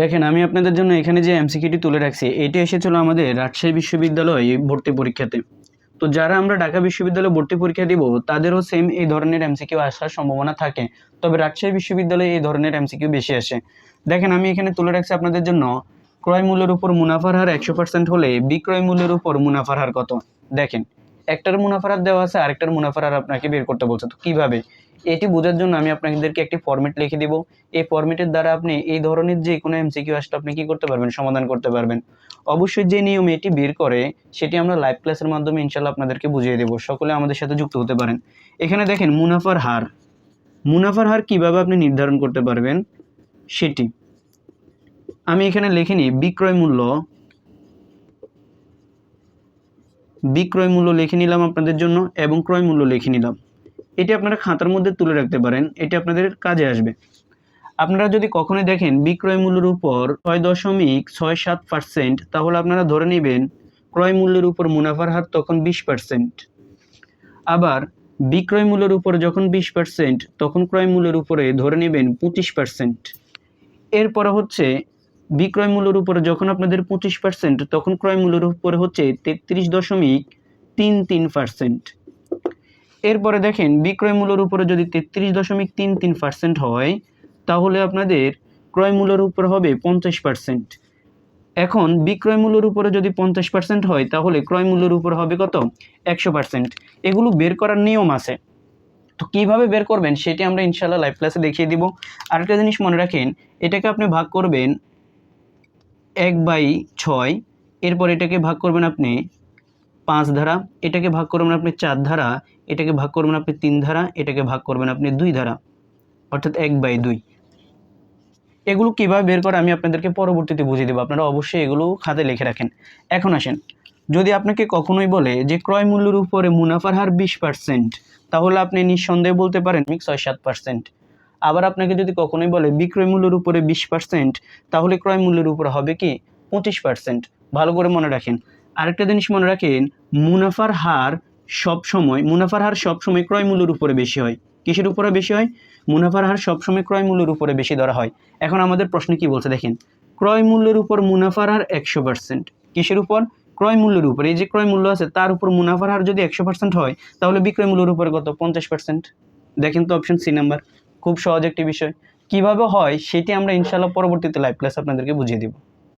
দেখেন, আমি আপনাদের জন্য এখানে যে এমসিকিউটি তুলে রাখছি, এটা এসেছিল আমাদের রাজশাহী বিশ্ববিদ্যালয় ভর্তি পরীক্ষাতে। তো যারা আমরা ঢাকা বিশ্ববিদ্যালয়ে ভর্তি পরীক্ষা দিব, তাদেরও সেম এই ধরনের এমসিকিউ আসার সম্ভাবনা থাকে। তবে রাজশাহী বিশ্ববিদ্যালয়ে এই ধরনের এমসিকিউ বেশি আসে। দেখেন, আমি এখানে তুলে রাখছি আপনাদের জন্য ক্রয় মূল্যের উপর মুনাফার হার একশো পার্সেন্ট হলে বিক্রয় মূল্যের উপর মুনাফার হার কত? দেখেন একটার মুনাফার দেওয়া আছে, আরেকটার মুনাফার আপনাকে বের করতে বলছে। তো কীভাবে? এটি বোঝার জন্য আমি আপনাদেরকে একটি ফর্মেট লিখে দিব। এই ফর্মেটের দ্বারা আপনি এই ধরনের যে কোনো এমসিকিউ আসলে আপনি কি করতে পারবেন? সমাধান করতে পারবেন। অবশ্যই যে নিয়মে এটি বের করে, সেটি আমরা লাইভ ক্লাসের মাধ্যমে ইনশাল্লাহ আপনাদেরকে বুঝিয়ে দেবো। সকলে আমাদের সাথে যুক্ত হতে পারেন। এখানে দেখেন, মুনাফার হার। মুনাফার হার কীভাবে আপনি নির্ধারণ করতে পারবেন? সেটি। আমি এখানে লিখে নিই, বিক্রয় মূল্য বিক্রয় মূল্য লিখে নিলাম আপনাদের জন্য এবং ক্রয় মূল্য লিখে নিলাম। এটি আপনারা খাতার মধ্যে তুলে রাখতে পারেন, এটি আপনাদের কাজে আসবে। আপনারা যদি কখনোই দেখেন বিক্রয় মূল্যের উপর ছয় দশমিক ছয় সাত পার্সেন্ট তাহলে আপনারা ধরে নেবেন ক্রয় মূল্যের উপর মুনাফার হার তখন বিশ পার্সেন্ট আবার বিক্রয় মূল্যের উপর যখন বিশ পার্সেন্ট তখন ক্রয় মূল্যের উপরে ধরে নেবেন পঁচিশ পার্সেন্ট এরপরে হচ্ছে বিক্রয় মূল্যের উপরে যখন আপনাদের পঁচিশ পার্সেন্ট তখন ক্রয় মূল্যের উপরে হচ্ছে তেত্রিশ দশমিক তিন তিন পার্সেন্ট এরপরে দেখেন, বিক্রয় মূল্যের উপরে যদি তেত্রিশ দশমিক তিন তিন পার্সেন্ট হয়, তাহলে আপনাদের ক্রয় মূল্যের উপর হবে পঞ্চাশ পার্সেন্ট এখন, বিক্রয় মূল্যের উপরে যদি পঞ্চাশ পার্সেন্ট হয়, তাহলে ক্রয় মূল্যের উপর হবে কত? একশো পার্সেন্ট এগুলো বের করার নিয়ম আছে। তো কীভাবে বের করবেন, সেটি আমরা ইনশাল্লাহ লাইভ ক্লাসে দেখিয়ে দিব। আরেকটা জিনিস মনে রাখেন, এটাকে আপনি ভাগ করবেন এক বাই ছয়, এরপর এটাকে ভাগ করবেন আপনি পাঁচ ধারা, এটাকে ভাগ করবেন আপনি চার ধারা, এটাকে ভাগ করবেন আপনি তিন ধারা, এটাকে ভাগ করবেন আপনি দুই ধারা, অর্থাৎ এক বাই দুই। এগুলো কীভাবে বের করে আমি আপনাদেরকে পরবর্তীতে বুঝিয়ে দেবো, আপনারা অবশ্যই এগুলো খাতে লিখে রাখেন। এখন আসেন, যদি আপনাকে কখনোই বলে যে ক্রয় মূল্যের উপরে মুনাফার হার বিশ পার্সেন্ট তাহলে আপনি নিঃসন্দেহে বলতে পারেন ছয় সাত পার্সেন্ট আবার আপনাকে যদি কখনোই বলে, বিক্রয় মূল্যের উপরে বিশ পার্সেন্ট তাহলে ক্রয় মূল্যের উপরে হবে কি? পঁচিশ পার্সেন্ট ভালো করে মনে রাখেন। আরেকটা জিনিস মনে রাখেন, মুনাফার হার সব সময় মুনাফার হার সব সময় ক্রয় মূল্যের উপরে বেশি হয়। কিসের উপরে বেশি হয়? মুনাফার হার সবসময় ক্রয় মূল্যের উপরে বেশি ধরা হয়। এখন আমাদের প্রশ্নে কি বলছে দেখেন? ক্রয় মূল্যের উপর মুনাফার হার একশো পার্সেন্ট কিসের উপর? ক্রয় মূল্যের উপর। এই যে ক্রয় মূল্য আছে, তার উপর মুনাফার হার যদি একশো পার্সেন্ট হয়, তাহলে বিক্রয় মূল্যের উপরে কত? পঞ্চাশ পার্সেন্ট দেখেন তো অপশন সি নাম্বার খুব সহজ একটি বিষয়। কীভাবে হয় সেটি আমরা ইনশাল্লাহ পরবর্তীতে লাইভ ক্লাস আপনাদেরকে বুঝিয়ে দেবো।